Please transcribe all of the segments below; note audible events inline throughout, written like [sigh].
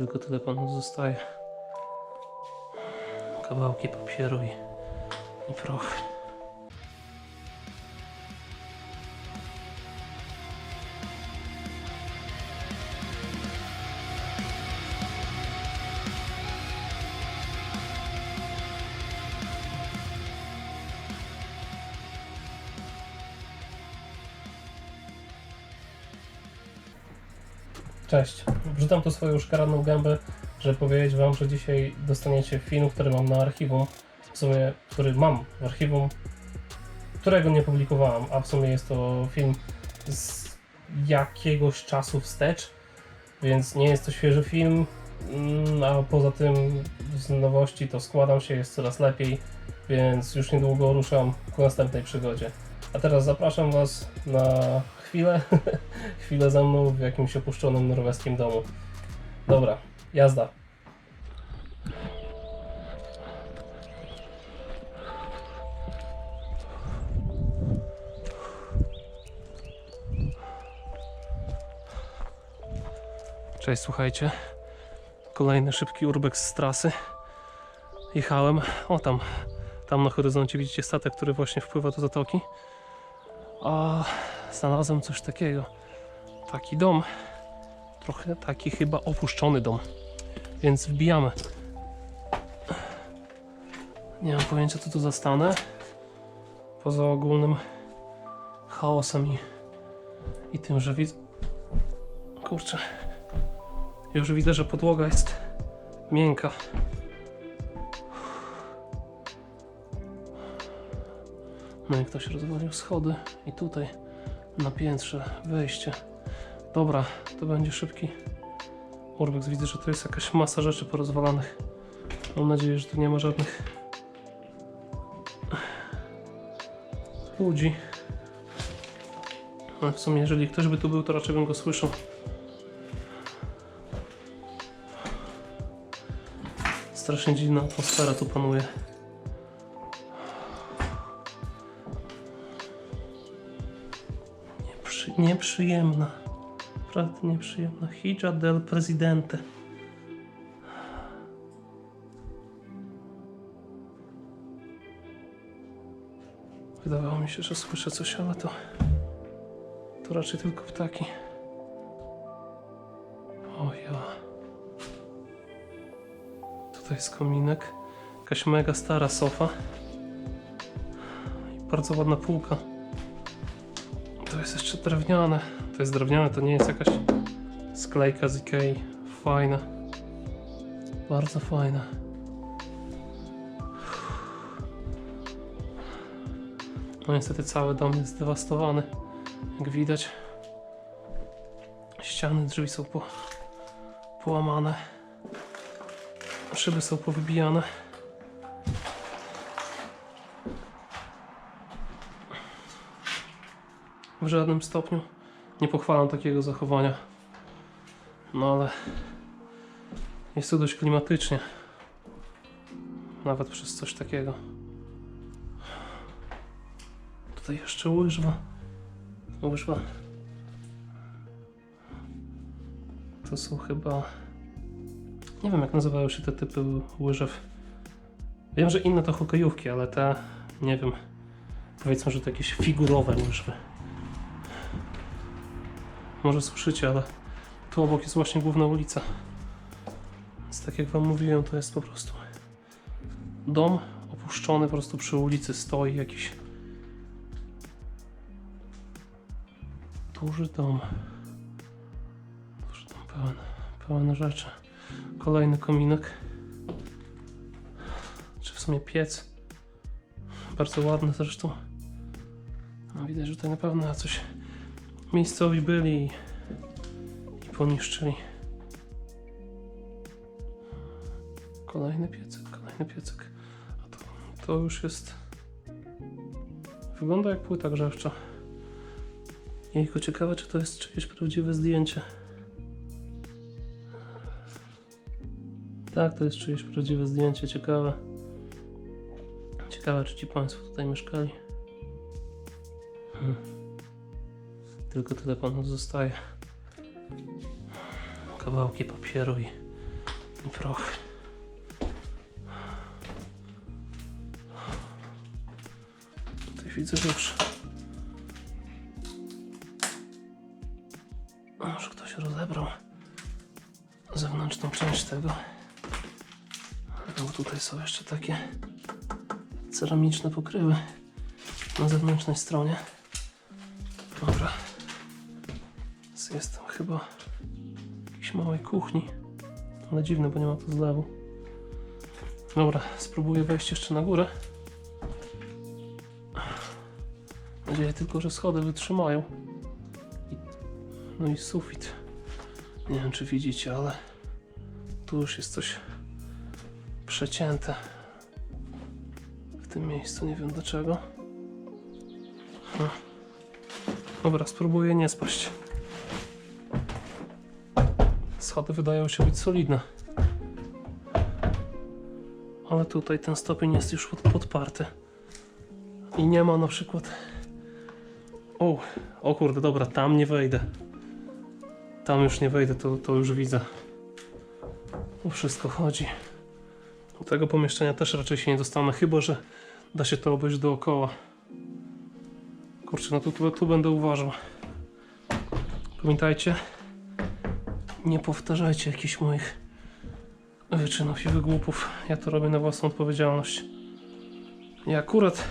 Tylko tyle panu zostaje. Kawałki papieru i, i proch. Cześć. Wrzucam tu swoją szkaradną gębę, żeby powiedzieć wam, że dzisiaj dostaniecie film, który mam na archiwum. W sumie, który mam w archiwum, którego nie publikowałem, a w sumie jest to film z jakiegoś czasu wstecz, więc nie jest to świeży film, mm, a poza tym z nowości to składam się, jest coraz lepiej, więc już niedługo ruszam ku następnej przygodzie. A teraz zapraszam Was na chwilę, [laughs] chwilę ze mną w jakimś opuszczonym norweskim domu. Dobra, jazda. Cześć, słuchajcie. Kolejny szybki urbex z trasy. Jechałem. O tam, tam na horyzoncie widzicie statek, który właśnie wpływa do zatoki. A znalazłem coś takiego. Taki dom. Trochę taki chyba opuszczony dom. Więc wbijamy. Nie mam pojęcia co tu zastanę. Poza ogólnym chaosem i, i tym, że widzę. Kurczę. Już widzę, że podłoga jest miękka. No i ktoś rozwalił schody i tutaj na piętrze wejście. Dobra, to będzie szybki urbex. Widzę, że tu jest jakaś masa rzeczy porozwalanych. Mam nadzieję, że tu nie ma żadnych ludzi. Ale w sumie, jeżeli ktoś by tu był, to raczej bym go słyszał. Strasznie dziwna atmosfera tu panuje. Nieprzyjemna. Naprawdę nieprzyjemna. Hija del Presidente. Wydawało mi się, że słyszę coś, ale to... To raczej tylko ptaki. O ja. Tutaj jest kominek. Jakaś mega stara sofa. I bardzo ładna półka. Jest jeszcze drewniane. To jest drewniane, to nie jest jakaś sklejka z Ikei. Fajna. Bardzo fajna. No niestety cały dom jest zdewastowany. Jak widać. Ściany, drzwi są po, połamane. Szyby są powybijane. Żadnym stopniu nie pochwalam takiego zachowania. No ale jest tu dość klimatycznie. Nawet przez coś takiego. Tutaj jeszcze łyżwa. Łyżwa. To są chyba. Nie wiem jak nazywają się te typy łyżew. Wiem, że inne to hokejówki, ale te nie wiem. Powiedzmy, że to jakieś figurowe łyżwy. Może słyszycie, ale tu obok jest właśnie główna ulica. Więc tak jak wam mówiłem, to jest po prostu dom opuszczony, po prostu przy ulicy stoi jakiś duży dom. Duży dom pełen, pełen rzeczy. Kolejny kominek. Czy w sumie piec. Bardzo ładny zresztą. No, widać, że tutaj na pewno coś miejscowi byli i, poniszczyli. Kolejny piecyk, kolejny piecyk. A to, to już jest. Wygląda jak płyta grzewcza. Jejku, ciekawe, czy to jest czyjeś prawdziwe zdjęcie. Tak, to jest czyjeś prawdziwe zdjęcie, ciekawe. Ciekawe, czy ci Państwo tutaj mieszkali. Hmm. Tylko tyle panu zostaje. Kawałki papieru i, I proch. Tutaj widzę, już... Może ktoś rozebrał zewnętrzną część tego. No tutaj są jeszcze takie ceramiczne pokrywy na zewnętrznej stronie. Dobra. Chyba w jakiejś małej kuchni. Ale dziwne, bo nie ma tu zlewu. Dobra, spróbuję wejść jeszcze na górę. Mam nadzieję tylko, że schody wytrzymają. No i sufit. Nie wiem, czy widzicie, ale tu już jest coś przecięte w tym miejscu. Nie wiem dlaczego. Hm. Dobra, spróbuję nie spaść. Schody wydają się być solidne. Ale tutaj ten stopień jest już pod, podparty. I nie ma na przykład. O, o kurde, dobra, tam nie wejdę. Tam już nie wejdę, to, to już widzę. Tu wszystko chodzi. Do tego pomieszczenia też raczej się nie dostanę, chyba że da się to obejść dookoła. Kurczę, no tu, tu, tu będę uważał. Pamiętajcie, nie powtarzajcie jakichś moich wyczynów i wygłupów. Ja to robię na własną odpowiedzialność. I akurat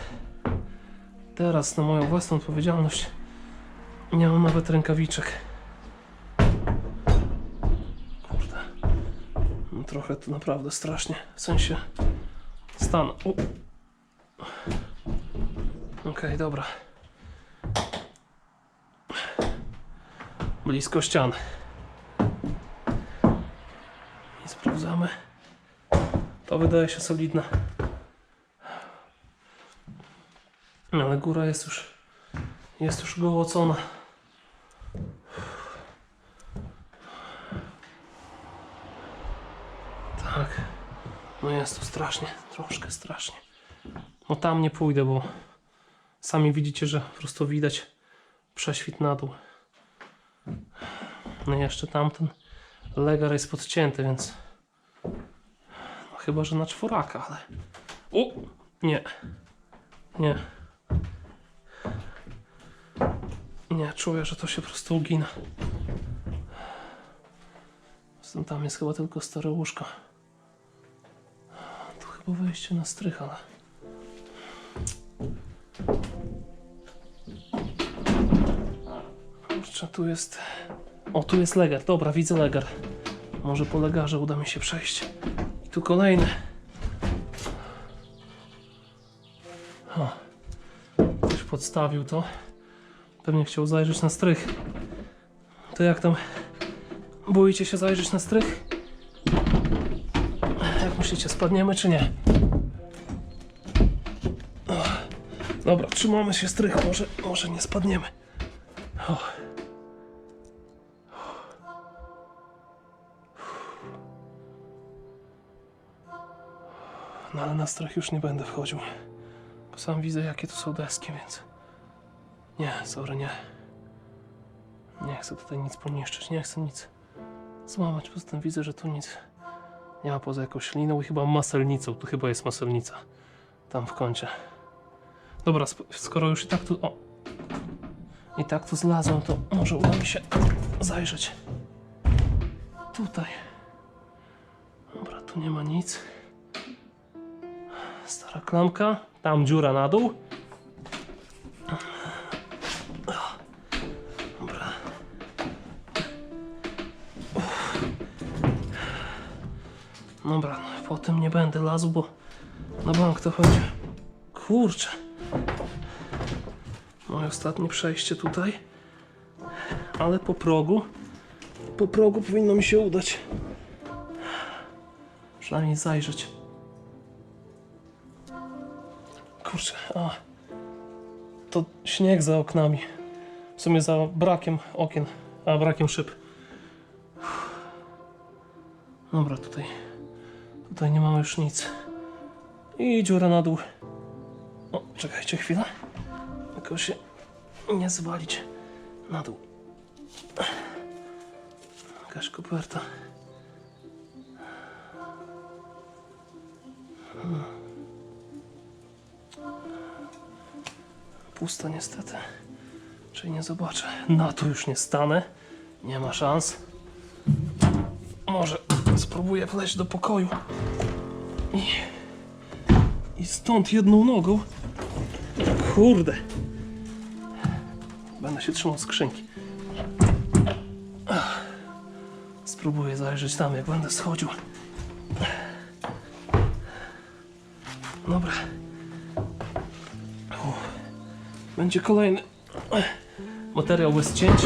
teraz na moją własną odpowiedzialność nie mam nawet rękawiczek. Kurde. No trochę to naprawdę strasznie. W sensie stan. Okej, dobra. Blisko ścian. To wydaje się solidne. Ale góra jest już jest już gołocona. Tak. No jest tu strasznie, troszkę strasznie. No tam nie pójdę, bo sami widzicie, że po prostu widać prześwit na dół. No i jeszcze tamten legar jest podcięty, więc chyba, że na czworaka, ale... O! Nie. Nie. Nie, czuję, że to się po prostu ugina. Zresztą tam jest chyba tylko stare łóżko. Tu chyba wejście na strych, ale... Kurczę, tu jest... O, tu jest legar. Dobra, widzę legar. Może po legarze uda mi się przejść. Tu kolejny. O. Ktoś podstawił to. Pewnie chciał zajrzeć na strych. To jak tam? Boicie się zajrzeć na strych? Jak myślicie, spadniemy czy nie? Dobra, trzymamy się strych, może, może nie spadniemy. O. No ale na strach już nie będę wchodził. Bo sam widzę jakie to są deski, więc... Nie, sorry, nie. Nie chcę tutaj nic poniszczyć, nie chcę nic złamać. Poza tym widzę, że tu nic nie ma poza jakąś liną i chyba maselnicą. Tu chyba jest maselnica. Tam w kącie. Dobra, skoro już i tak tu... O! I tak tu zlazłem, to może uda mi się zajrzeć. Tutaj. Dobra, tu nie ma nic. Stara klamka. Tam dziura na dół. Dobra. Dobra, no, po tym nie będę lazł, bo na bank to chodzi. Kurczę. Moje ostatnie przejście tutaj. Ale po progu. Po progu powinno mi się udać. Przynajmniej zajrzeć. Kurczę, a. To śnieg za oknami. W sumie za brakiem okien, a brakiem szyb. Dobra, tutaj. Tutaj nie mamy już nic. I dziura na dół. O, czekajcie chwilę. Tylko się nie zwalić na dół. Jakaś koperta. Pusta niestety. Czyli nie zobaczę. Na to już nie stanę. Nie ma szans. Może spróbuję wleźć do pokoju. I, I stąd jedną nogą. Kurde. Będę się trzymał skrzynki. Spróbuję zajrzeć tam, jak będę schodził. Dobra. Będzie kolejny materiał bez cięć.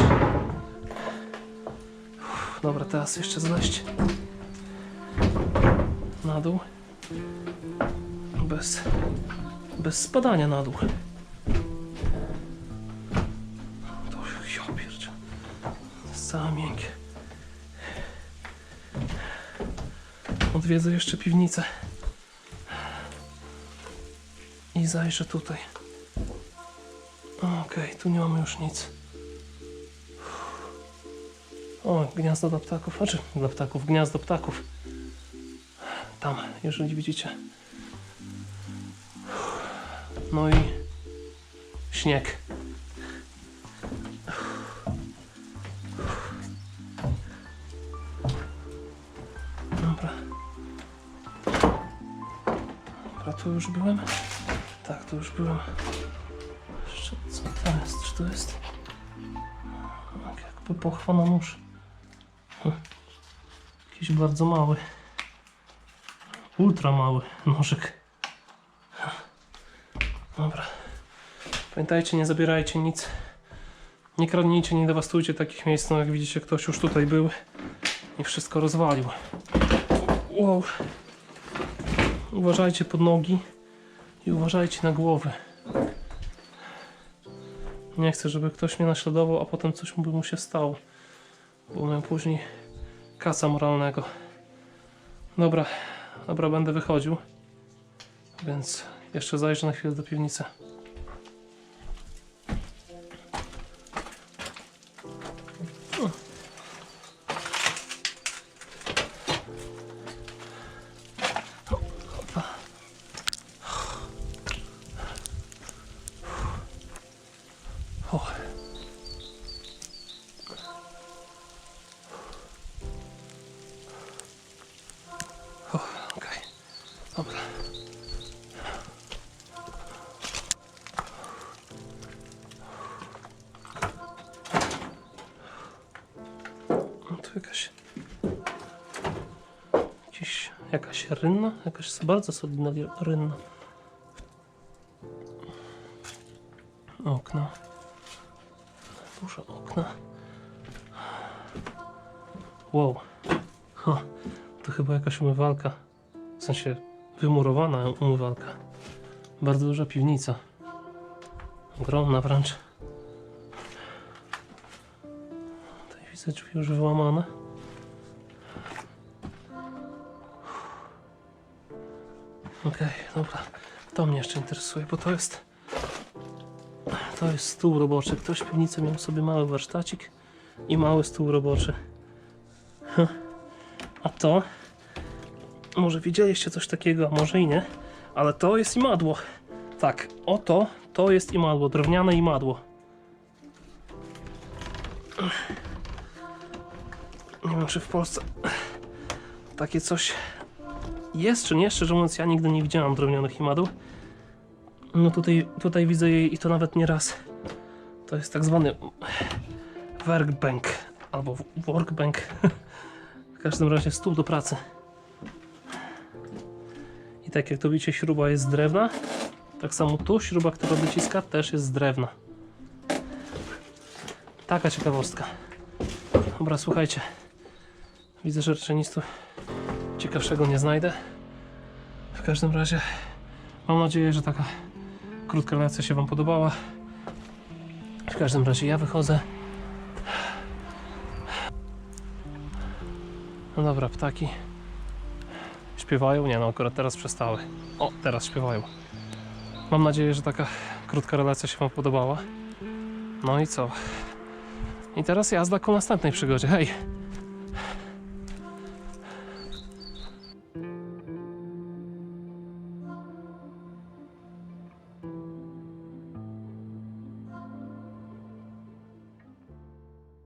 Dobra, teraz jeszcze zleść na dół. Bez, bez spadania na dół. To ja pierdzie. Jest całe miękkie. Odwiedzę jeszcze piwnicę. I zajrzę tutaj. Okej, tu nie mamy już nic. O, gniazdo dla ptaków. Znaczy, dla ptaków, gniazdo ptaków. Tam, jeżeli widzicie. No i śnieg. Dobra. Dobra, tu już byłem. Tak, tu już byłem. Co to jest? Czy to jest? Tak jakby pochwa na nóż. Jakiś bardzo mały. Ultra mały nożyk. Dobra. Pamiętajcie, nie zabierajcie nic. Nie kradnijcie, nie dewastujcie takich miejsc. No jak widzicie, ktoś już tutaj był i wszystko rozwalił. Wow. Uważajcie pod nogi i uważajcie na głowy. Nie chcę, żeby ktoś mnie naśladował, a potem coś by mu się stało. Bo miałem później kasa moralnego. Dobra, dobra, będę wychodził. Więc jeszcze zajrzę na chwilę do piwnicy. Jakaś rynna? Jakaś bardzo solidna li- rynna. Okno. Duże okna. Wow. To chyba jakaś umywalka. W sensie wymurowana umywalka. Bardzo duża piwnica. Ogromna wręcz. Tutaj widzę drzwi już wyłamane. Okej, dobra. To mnie jeszcze interesuje, bo to jest... To jest stół roboczy. Ktoś w piwnicy miał sobie mały warsztacik i mały stół roboczy. A to... Może widzieliście coś takiego, a może i nie, ale to jest imadło. Tak, oto to jest imadło, drewniane imadło. Nie wiem, czy w Polsce takie coś jest, czy nie. Szczerze mówiąc, ja nigdy nie widziałam drewnianych imadł. No tutaj, tutaj widzę jej i to nawet nie raz. To jest tak zwany workbank albo workbank. W każdym razie stół do pracy. I tak jak to widzicie, śruba jest z drewna. Tak samo tu śruba, która dociska, też jest z drewna. Taka ciekawostka. Dobra, słuchajcie. Widzę, że tu ciekawszego nie znajdę. W każdym razie mam nadzieję, że taka krótka relacja się Wam podobała. W każdym razie ja wychodzę. No dobra, ptaki śpiewają. Nie no, akurat teraz przestały. O, teraz śpiewają. Mam nadzieję, że taka krótka relacja się Wam podobała. No i co? I teraz jazda ku następnej przygodzie. Hej!